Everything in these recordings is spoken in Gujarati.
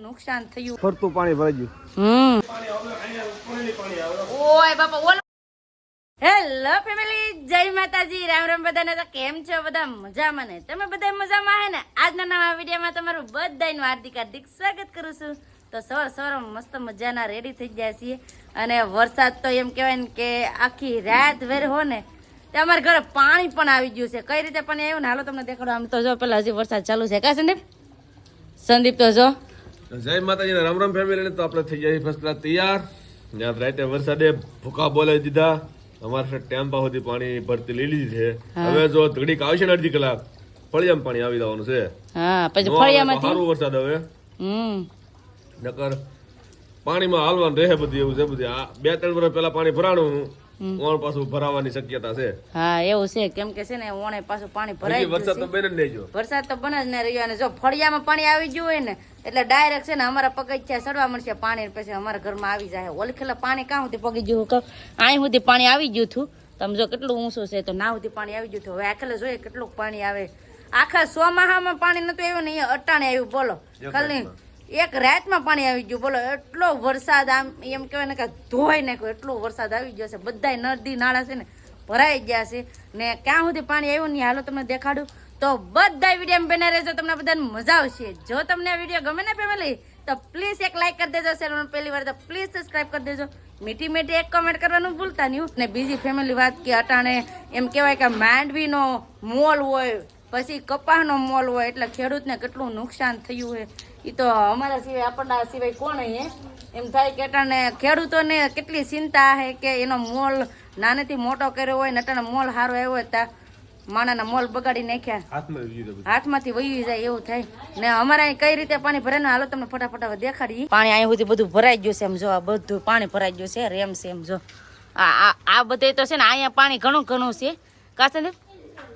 નુકસાન થયું. ફરતું પાણી ભરાઈ ગયું. હમ. ઓય બાપા ઓલ. હેલો ફેમિલી જય માતાજી. રામ રામ બધાને. તો કેમ છો બધા? મજામાં ને? તમે બધા મજામાં હે ને? આજના નવા વિડીયોમાં તમારું બધાનું હાર્દિક હાર્દિક સ્વાગત કરું છું. તો સવાર સવાર મસ્ત મજાના રેડી થઈ ગયા છીએ. અને વરસાદ તો એમ કહેવાય ને કે આખી રાત વેર હો ને તે અમારા ઘરે પાણી પણ આવી ગયું છે. કઈ રીતે પણ આવ્યું ને? હાલો તમને દેખાડો. આમ તો જો પેલા હજી વરસાદ ચાલુ છે. કા સંદીપ? સંદીપ તો જો. જય માતાજી રામ રામ ફેમિલી તો આપણે થઈ જાય ફર્સ્ટ ક્લાસ તૈયાર. ત્યાં રાતે વરસાદે ભૂકા બોલાવી દીધા. અમારે સાઈડ ટેમ્પા સુધી પાણી ભરતી લઈ લીધી છે. હવે જો ઘડીક આવશે ને અડધી કલાક ફળિયામાં પાણી આવી જવાનું છે. હા પછી સારું વરસાદ હવે હમ. નકર પાણીમાં હાલવાનું રહે બધું એવું છે બધું આ બે ત્રણ વર્ષ પહેલા પાણી ભરાણું. ઓણ પાછું ભરાવાની શક્યતા છે. હા એવું છે. કેમ કે છે ને ઓણે પાછું પાણી ભરાઈ વરસાદ તો બને જ નહીં જો. વરસાદ તો બને જ નહીં રહ્યો અને જો ફળિયામાં પાણી આવી ગયું હોય ને એટલે ડાયરેક્ટ છે ને અમારા પગથિયા સડવા મળશે પાણી પછી અમારા ઘરમાં આવી જાય. ઓલખેલા પાણી કાં સુધી પગી ગયું? કહું અહીં સુધી પાણી આવી ગયું હતું. તમે જો કેટલું ઊંચું છે તો ના સુધી પાણી આવી ગયું હતું. હવે આખેલે જોઈએ કેટલું પાણી આવે. આખા સોમાહામાં પાણી નતું આવ્યું ને અહીંયા અટાણે આવ્યું. બોલો ખાલી એક રાતમાં પાણી આવી ગયું. બોલો, એટલો વરસાદ આમ, એમ કહેવાય ને કે ધોઈ નાખ્યો. એટલો વરસાદ આવી ગયો છે. બધાય નદી નાળા છે ને ભરાઈ ગયા છે. ને ક્યાં સુધી પાણી આવ્યું નહીં, હાલો તમને દેખાડું. તો બધા વીડિયો બને રહેજો. તમને બધાને મજા આવશે. જો તમને આ વીડિયો ગમે ને ફેમિલી તો પ્લીઝ એક લાઇક કરી દેજો. ચેનલ પહેલી વાર, તો પ્લીઝ સબસ્ક્રાઇબ કરી દેજો. મીઠી મીઠી એક કમેન્ટ કરવાનું ભૂલતા નહીં ને બીજી ફેમિલી વાત કે અટાણે એમ કહેવાય કે માંડવીનો મોલ હોય, પછી કપાસનો મોલ હોય, એટલે ખેડૂતને કેટલું નુકસાન થયું હોય. એ તો અમારા સિવાય આપણના સિવાય કોણ હે? એમ થાય કે અટાણે ખેડૂતોને કેટલી ચિંતા છે કે એનો મોલ નાનેથી મોટો કર્યો હોય ને અટાણે મોલ સારો આવ્યો હોય ત્યાં માણાના મોલ બગાડી નાખ્યા. હાથમાંથી વહી જાય એવું થાય. ને અમારે અહીં કઈ રીતે પાણી ભરાય હાલો તમને ફટાફટ હવે દેખાડી પાણી અહીં સુધી બધું ભરાઈ ગયું છે એમ જો આ બધું પાણી ભરાઈ ગયું છે રેમ છે એમ જો. આ બધે તો છે ને અહીંયા પાણી ઘણું ઘણું છે. કાશે ને?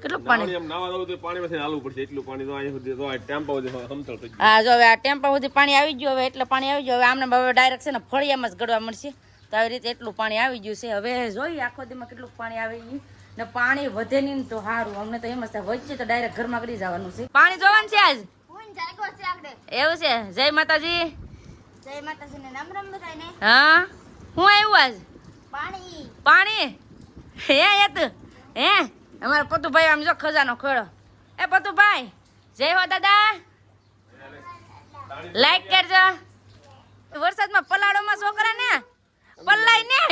કેટલું પાણી? પાણી એમ નાવા જવું તો પાણીમાંથી હાલવું પડશે. એટલું પાણી તો અહીંયા સુધી તો આ ટેમ્પા સુધી સમતળ થઈ હા જો હવે આ ટેમ્પા સુધી પાણી આવી ગયું હવે એટલે પાણી આવી ગયું. હવે આમને હવે ડાયરેક્ટ છે ને ફળિયામાં જ ગળવા મળશે. તો આવી રીતે એટલું પાણી આવી ગયું છે. હવે જોઈએ આખો દીમાં કેટલું પાણી આવે. ને પાણી વધે નહીં તો સારું. અમને તો એમ જ વચ્ચે તો ડાયરેક્ટ ઘરમાં કરી જવાનું છે. પાણી જોવાનું છે આજ? એવું છે? જય માતાજી. જય રામ બધાયને હા? હું આવ્યું આજ? પાણી. પાણી? હે એ હે? અમારા પતુભાઈ આમ જો ખજાનો ખોળો. એ પતુભાઈ, જય હો દાદા. લાઈક કરજો. વરસાદમાં પલાળોમાં છોકરા ને? પલ્લાય ને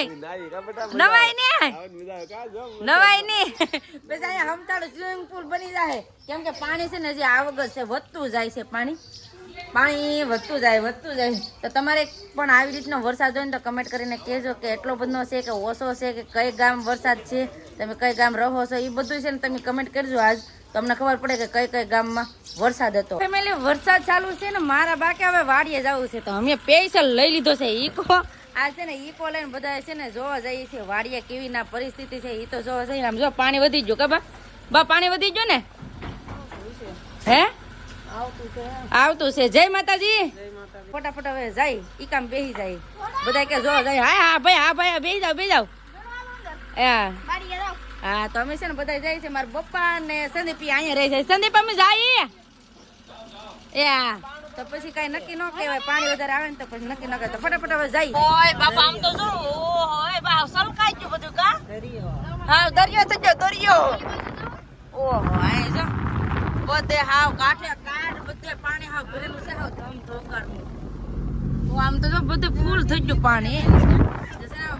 નવાય ને નવાય ને બસ અહીંયા હમતાળું સ્વિમિંગ પુલ બની જાય. કેમ કે પાણી છે ને જે આવક છે, વધતું જાય છે પાણી. પાણી વધતું જાય વધતું જાય. તો તમારે પણ આવી રીતનો વરસાદ હોય ને તો કમેન્ટ કરીને કહેજો કે એટલો બધો છે કે ઓછો છે કે કઈ ગામ વરસાદ છે તમે કઈ ગામ રહો છો એ બધું છે ને તમે કમેન્ટ કરજો આજ. તમને ખબર પડે કે કઈ કઈ ગામમાં વરસાદ હતો. ફેમિલી વરસાદ ચાલુ છે ને મારા બાકે હવે વાડીએ જવું છે તો અમે પૈસલ લઈ લીધો છે ઈકો. આ છે ને ઈકો લઈને બધા છે ને જોવા જઈએ છીએ વાડીએ કેવી ના પરિસ્થિતિ છે એ તો જોવા જઈએ. આમ જો પાણી વધી ગયું કે બા બા પાણી વધી ગયું ને? હે? આવતું છે જય માતાજી. ફટાફટ હવે જાય. ઈ કામ બેહી જાય. બધા કે જો જાય. હા હા ભાઈ હા ભાઈ બેહી જાવ બેહી જાવ હા. તો અમે છે ને બધા જાય છે. મારા પપ્પા ને સંદીપ અહીંયા રહે છે. સંદીપ અમે જાય એ તો પછી કઈ નક્કી ન કહેવાય. પાણી વધારે આવે ને તો પછી નક્કી ન તો ફટાફટ હવે જાય ઓય બાપા આમ તો જો. ઓય બા સલકાઈ ગયું બધું કા? હા દરિયો થઈ ગયો દરિયો. ઓહો આ જો. બધે હાવ કાંઠે કાંઠ બધે પાણી હાવ ભરેલું છે, હાવ ધમ ધોકારનું આમ તો જો બધું ફૂલ થઈ ગયું પાણી.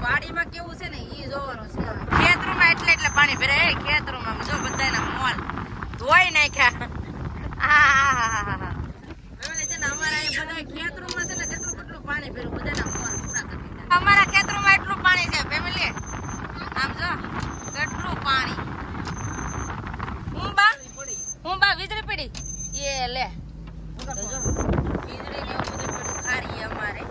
વાડીમાં કેવું છે ને એ જોવાનું છે. ખેતરોમાં એટલે એટલે પાણી ભરાય એ ખેતરોમાં જો બધાના મોલ. ધોઈ નાખ્યા. પાણી. અમારા ખેતરોમાં એટલું પાણી છે, ફેમિલી. આમ જો કેટલું પાણી હું બા હું બા વીજળી પડી લે. તો ને એવું બધું પડ્યું ખારી અમારે.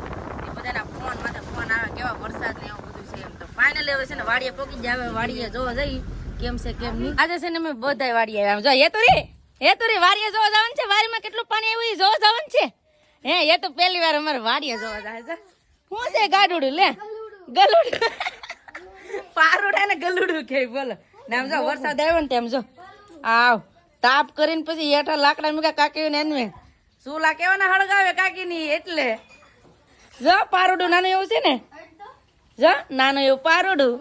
એ બધાના ફોન માથે ફોન આવે કેવા વરસાદ ને એવું બધું છે એમ તો. ફાઇનલી હવે છે ને વાડીએ પોકી જાય વાડીએ જોવા જઈ. કેમ છે કેમ નહીં. આજે છે ને અમે બધાય વાડીએ આવ્યા જો એ તો રે એ તો રે વાડીએ જોવા જવાનું છે? વાડીમાં કેટલું પાણી આવ્યું એ જોવા જવાનું છે? હે એ તો પહેલી વાર અમારે વાડીએ જોવા જાય છે. શું છે ગાડુડું લે. ગલુડું. પારુડા ને ગલુડું કે બોલો. ને આમ જો વરસાદ આવ્યો ને તેમ જો. આવ. તાપ કરીને પછી હેઠા લાકડા મૂક્યા કાકી ને એનવે. ચૂલા કેવાના હળગાવે કાકી ની એટલે. જો પારોડું નાનું એવું છે ને? જો નાનું એવું પારોડું.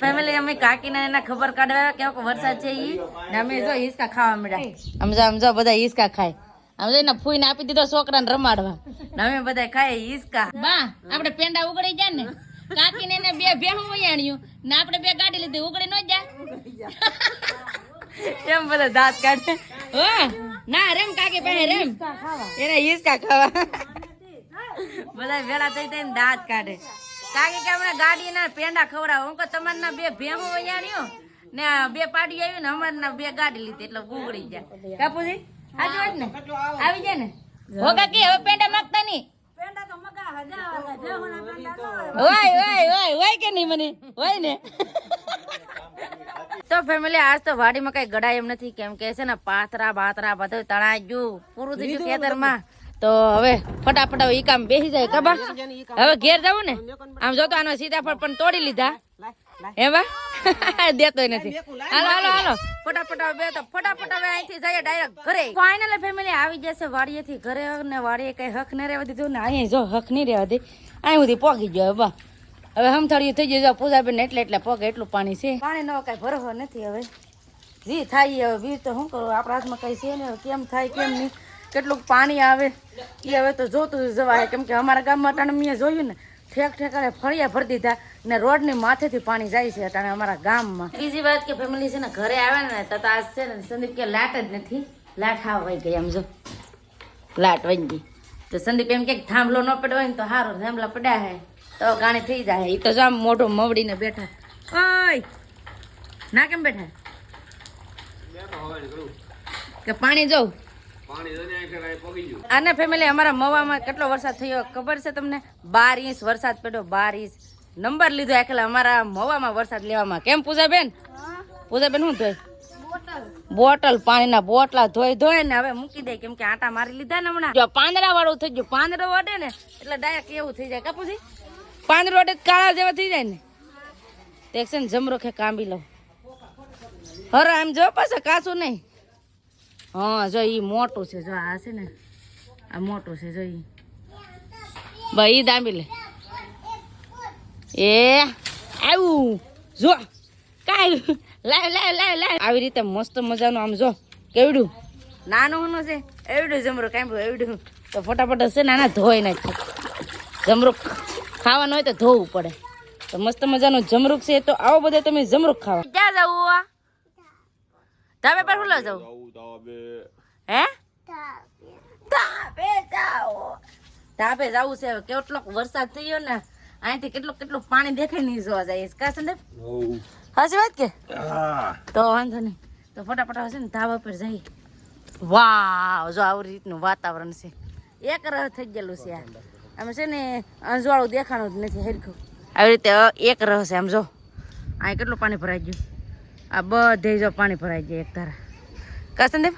ફેમિલી અમે કાકીને એના ખબર કાઢવા કેવો વરસાદ છે ઈ. ને અમે જો હિસકા ખાવા મળ્યા આમ જો આમ જો બધા હિસકા ખાય. આમ જો એના ફૂઈને આપી દીધો છોકરાને રમાડવા. ને અમે બધા ખાય હિસકા. બા આપણે પેંડા ઉગડી જાય ને કાકીને એને બે ભેણું વયાણ્યું. ને આપણે બે ગાડી લીધી ઉગડી ન જાય. એમ બધા દાંત કાઢે. ના રેમ કાકી પાસે રેમ. એને હિસકા ખાવા. બધા ભેળા થઈ થઈને દાંત કાઢે. કાકી કે હમણાં ગાડી ના પેંડા ખવડાવો. હું કહું તમારના બે ભેમો અહીંયા ને બે પાડી આવ્યું ને અમારના બે ગાડી લીધી એટલે ગુગળી જાય કાપુજી આજુ વાત ને? આવી જાય ને? હો કાકી હવે પેંડા માંગતા નહીં. હોય હોય હોય હોય કે નહીં મને? હોય ને? તો ફેમિલી આજ તો વાડીમાં કઈ ગડાય એમ નથી. કેમ કે છે ને પાથરા બાથરા બધું તણાઈ ગયું. પૂરું થઈ ગયું ખેતરમાં. તો હવે ફટાફટ હવે ઈ કામ બેસી જાય કબા હવે ઘેર જવું ને? આમ જોતો આનો સીતાફળ પણ તોડી લીધા. એવા દેતો નથી. હાલો હાલો હાલો. ફટાફટ હવે બે તો ફટાફટ હવે અહીંથી જઈએ ડાયરેક્ટ ઘરે. ફાઇનલ ફેમિલી આવી જશે વાડીએથી ઘરે ને વાડીએ કઈ હક ન રહેવા દીધું ને અહીંયા જો હક નહીં રહેવા દે. અહીં સુધી પોગી ગયો બા હવે હમથળિયું થઈ ગયું જો પૂજાબેન એટલે એટલે પગ એટલું પાણી છે. પાણી નો કઈ ભરવો નથી હવે. જી થાય હવે બીજ તો શું કરું આપણા હાથમાં કઈ છે ને કેમ થાય કેમ નહીં કેટલું પાણી આવે. એ હવે તો જોતું જ જવાય કેમ કે અમારા ગામમાં અટાણે મેં જોયું ને ઠેક ઠેકાણે ફળિયા ભરી દીધા ને રોડની માથેથી પાણી જાય છે અટાણે અમારા ગામમાં. બીજી વાત કે ફેમિલી છે ને ઘરે આવે ને તો તો આજ છે ને સંદીપ કે લાટ જ નથી. લાટ હા વહી ગઈ આમ જો. લાટ વહી ગઈ. તો સંદીપ એમ કે થાંભલો ન પડ્યો હોય ને તો સારું થાંભલા પડ્યા હે. તો ગાણી થઈ જાય. એ તો જો આમ મોઢું મવડીને બેઠા. ઓય! ના કેમ બેઠા? કે પાણી જોઉં? આને ફેમિલી અમારા મવામાં કેટલો વરસાદ થયો ખબર છે તમને? બાર ઇંચ વરસાદ પડ્યો, બાર ઇંચ. નંબર લીધો એકલા અમારા મવામાં વરસાદ લેવામાં. કેમ પૂજાબેન? પૂજાબેન શું ધોય બોટલ. પાણીના બોટલા ધોઈ ધોઈ ને હવે મૂકી દે. કેમ કે આટા મારી લીધા ને હમણાં. જો પાંદડા વાળું થઈ ગયું. પાંદડો વડે ને એટલે ડાયરેક્ટ એવું થઈ જાય. કાપુજી પાંદડો વડે તો કાળા જેવા થઈ જાય ને. તે ને જમરો ખે કાંબી લઉં. હર આમ જો પાછા કાચું નહીં. હા, જો ઈ મોટું છે, જો આ છે ને, આ મોટું છે, જો એ ભાઈ એ દાંબી લે. એ, આવું. જો, કાંઈ લાવ લાવ લાવ લાવ. આવી રીતે મસ્ત મજાનું આમ જો, કેવડું. નાનું છે, એવડું જમરો કાંઈ એવડું. તો ફટાફટ છે નાના ધોઈ નાખ્યું જમરૂક ખાવાનું હોય તો ધોવું પડે. તો મસ્ત મજાનું જમરૂક છે તો આવો બધા તમે જમરૂક ખાવા. ક્યાં જવું આ ધાબે પર હુલો જવું? હે? ધાબે. જાઓ ધાબે જવું છે કેટલો વરસાદ થયો ને અહીંથી કેટલું કેટલું પાણી દેખાય નહીં જોવા જાય. કા સંદીપ? હાજી વાત કે? તો વાંધો નહીં. તો ફટાફટ આવશે ને ધાબા પર જઈ વાવ જો આવી રીતનું વાતાવરણ છે. એક રહ થઈ ગયેલું છે આ. આમ છે ને અંજવાળું દેખાણું જ નથી હરખું. આવી રીતે એક રહશે છે આમ જો. આ કેટલું પાણી ભરાઈ ગયું? આ બધે જો પાણી ભરાઈ ગયા એક તારા કા સંદીપ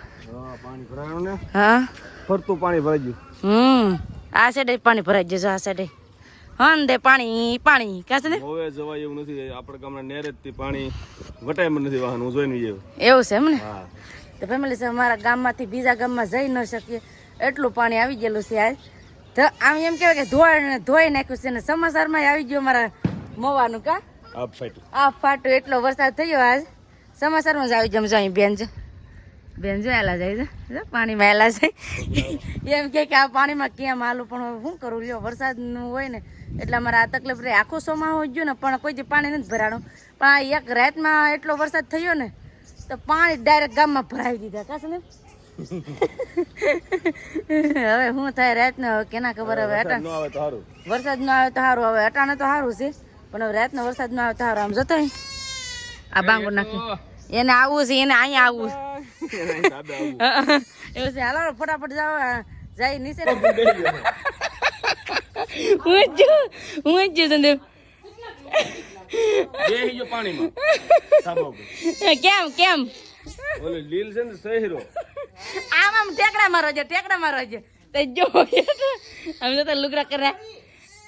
પાણી ભરાયું ને. હા. ફરતું પાણી ભરાઈ ગયું. હમ. આ સાઈડે પાણી ભરાઈ ગયું છે આ સાઈડે હંદે પાણી પાણી. કા ને હવે જવાય એવું નથી. આપણે ગામના નેરે થી પાણી મને નથી વાહન હું જોઈને જેવું એવું છે એમ ને? હા. તો ફેમિલી છે અમારા ગામમાંથી બીજા ગામમાં જઈ ન શકીએ. એટલું પાણી આવી ગયેલું છે આજ. આમ એમ કહેવાય કે ધોઈ ધોઈ નાખ્યું છે ને સમાચારમાં આવી ગયો મારા મોવાનું કા? આપ ફાટું. આ ફાટું એટલો વરસાદ થયો આજ. સમાચારમાં જ આવી ગયો જાય બેન જો. બેન જો એલા જાય છે. પાણીમાં એલા જાય. એમ કે કે આ પાણીમાં કેમ હાલું પણ શું કરું? લ્યો વરસાદનું હોય ને એટલે અમારે આ તકલીફ રહે. આખો સોમાં હોય ગયું ને પણ કોઈ પાણી નથી ભરાણું. પણ આ એક રાતમાં એટલો વરસાદ થયો ને તો પાણી ડાયરેક્ટ ગામમાં ભરાવી દીધા. કાશે ને હવે શું થાય રાતને કેના ખબર હવે અટા ન આવે તો સારું વરસાદ નો આવે તો સારું હવે અટાણે તો સારું છે. પણ હવે રાતનો વરસાદ નો આવે તો સારું આમ જતો આ બાંગો નાખી એને આવવું છે એને અહીંયા આવવું આવું. એવું છે હાલો ફટાફટ જાવ જાય નીચે. હું જ હું જ પાણીમાં. કેમ કેમ? ઓલી લીલ છે ને સહેરો. આમ આમ ટેકડા મારો છે ટેકડા મારો છે તે જો અમે તો લુગડા કર્યા.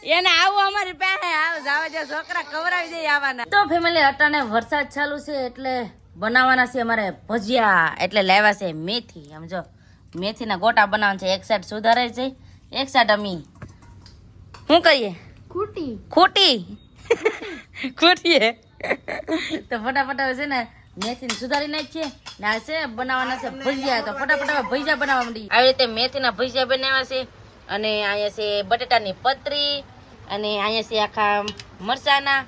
એને આવું અમારી પાસે આવ જાવા જે છોકરા કવરાવી દે આવવાના તો ફેમિલી અટાણે વરસાદ ચાલુ છે એટલે બનાવવાના છે અમારે ભજીયા એટલે લાવ્યા છે મેથી. સમજો મેથીના ગોટા બનાવવાના છે એક સાઈડ સુધારે છે એક સાઈડ અમી શું કરીએ? ખૂટી. ખોટી. ખોટીએ. તો ફટાફટ હવે છે ને મેથીને સુધારી નાખીએ. ને આ છે બનાવવાના છે ભજીયા તો ફટાફટ હવે ભજીયા બનાવવા માંડી આવી રીતે મેથીના ભજીયા બનાવ્યા છે અને અહીંયા છે બટેટાની પતરી અને અહીંયા છે આખા મરચાના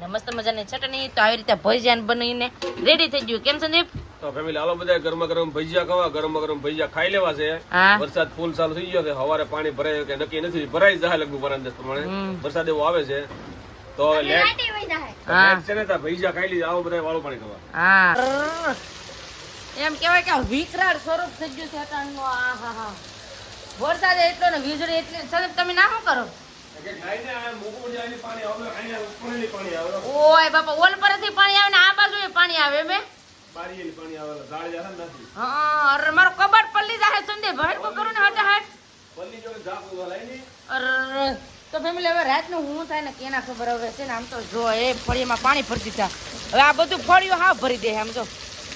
ને મસ્ત મજાની ચટણી. તો આવી રીતે ભજીયા બનીને રેડી થઈ ગયું. કેમ સંદીપ? તો ફેમિલી આલો બધા ગરમા ગરમ ભજીયા ખાવા. ગરમા ગરમ ભજીયા ખાઈ લેવા છે. વરસાદ ફૂલ ચાલુ થઈ ગયો છે. હવારે પાણી ભરાય કે નક્કી નથી. ભરાઈ જાય લગભગ વરાંદસ પ્રમાણે. વરસાદ એવો આવે છે. તો લેટ લાટી વઈ જાય હા. છે ને તા ભજીયા ખાઈ લીધા આવો બધા વાળું પાણી ખાવા. હા. એમ કહેવાય કે વિકરાળ સ્વરૂપ થઈ ગયું છે અટાણનું. આહાહા. વરસાદ એટલો ને વીજળી એટલી સંદીપ તમે ના શું કરો? ઓય બાપા ઓલ પરથી પાણી આવે ને આ બાજુ પાણી આવે બે હા? અરે મારો કબાટ પલ્લી જાય સંદીપ હટકો કરું ને હટે હટ અરે તો ફેમિલી હવે રાતનું હું થાય ને કેના ખબર હવે છે ને, આમ તો જો, એ ફળીમાં પાણી ભરી દીધા. હવે આ બધું ફળીઓ હા ભરી દે આમ તો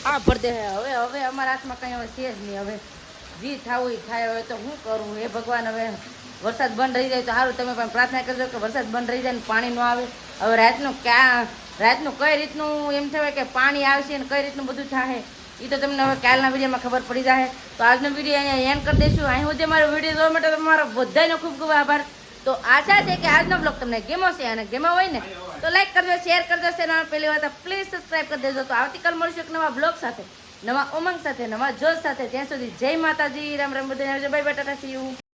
હા, ભરી દે હવે હવે અમારા હાથમાં કંઈ હવે છે જ નહીં. હવે જી થાવું થાય, હવે તો શું કરું? હે ભગવાન, હવે વરસાદ બંધ રહી જાય તો સારું તમે પણ પ્રાર્થના કરજો કે વરસાદ બંધ રહી જાય ને પાણી ન આવે. હવે રાતનું ક્યાં, રાતનું કઈ રીતનું એમ થવાય કે પાણી આવશે કઈ રીતનું બધું થાય એ તો તમને હવે કાલના વિડીયોમાં ખબર પડી જાય તો આજનો વીડિયો અહીંયા એન્ડ કરી દઈશું. અહીં સુધી મારો વીડિયો જોવા માટે તમારો બધાનો ખૂબ ખૂબ આભાર. તો આશા છે કે આજનો બ્લોગ તમને ગેમો છે અને ગેમો હોય ને, તો લાઈક કરજો શેર કરજો ચેનલ પહેલી વાર પ્લીઝ સબસ્ક્રાઈબ કરી દેજો. તો આવતીકાલ મળશું એક નવા બ્લોગ સાથે, નવા ઉમંગ સાથે, નવા જોશ સાથે. ત્યાં સુધી જય માતાજી. રામ રામ બધા bye bye tata see you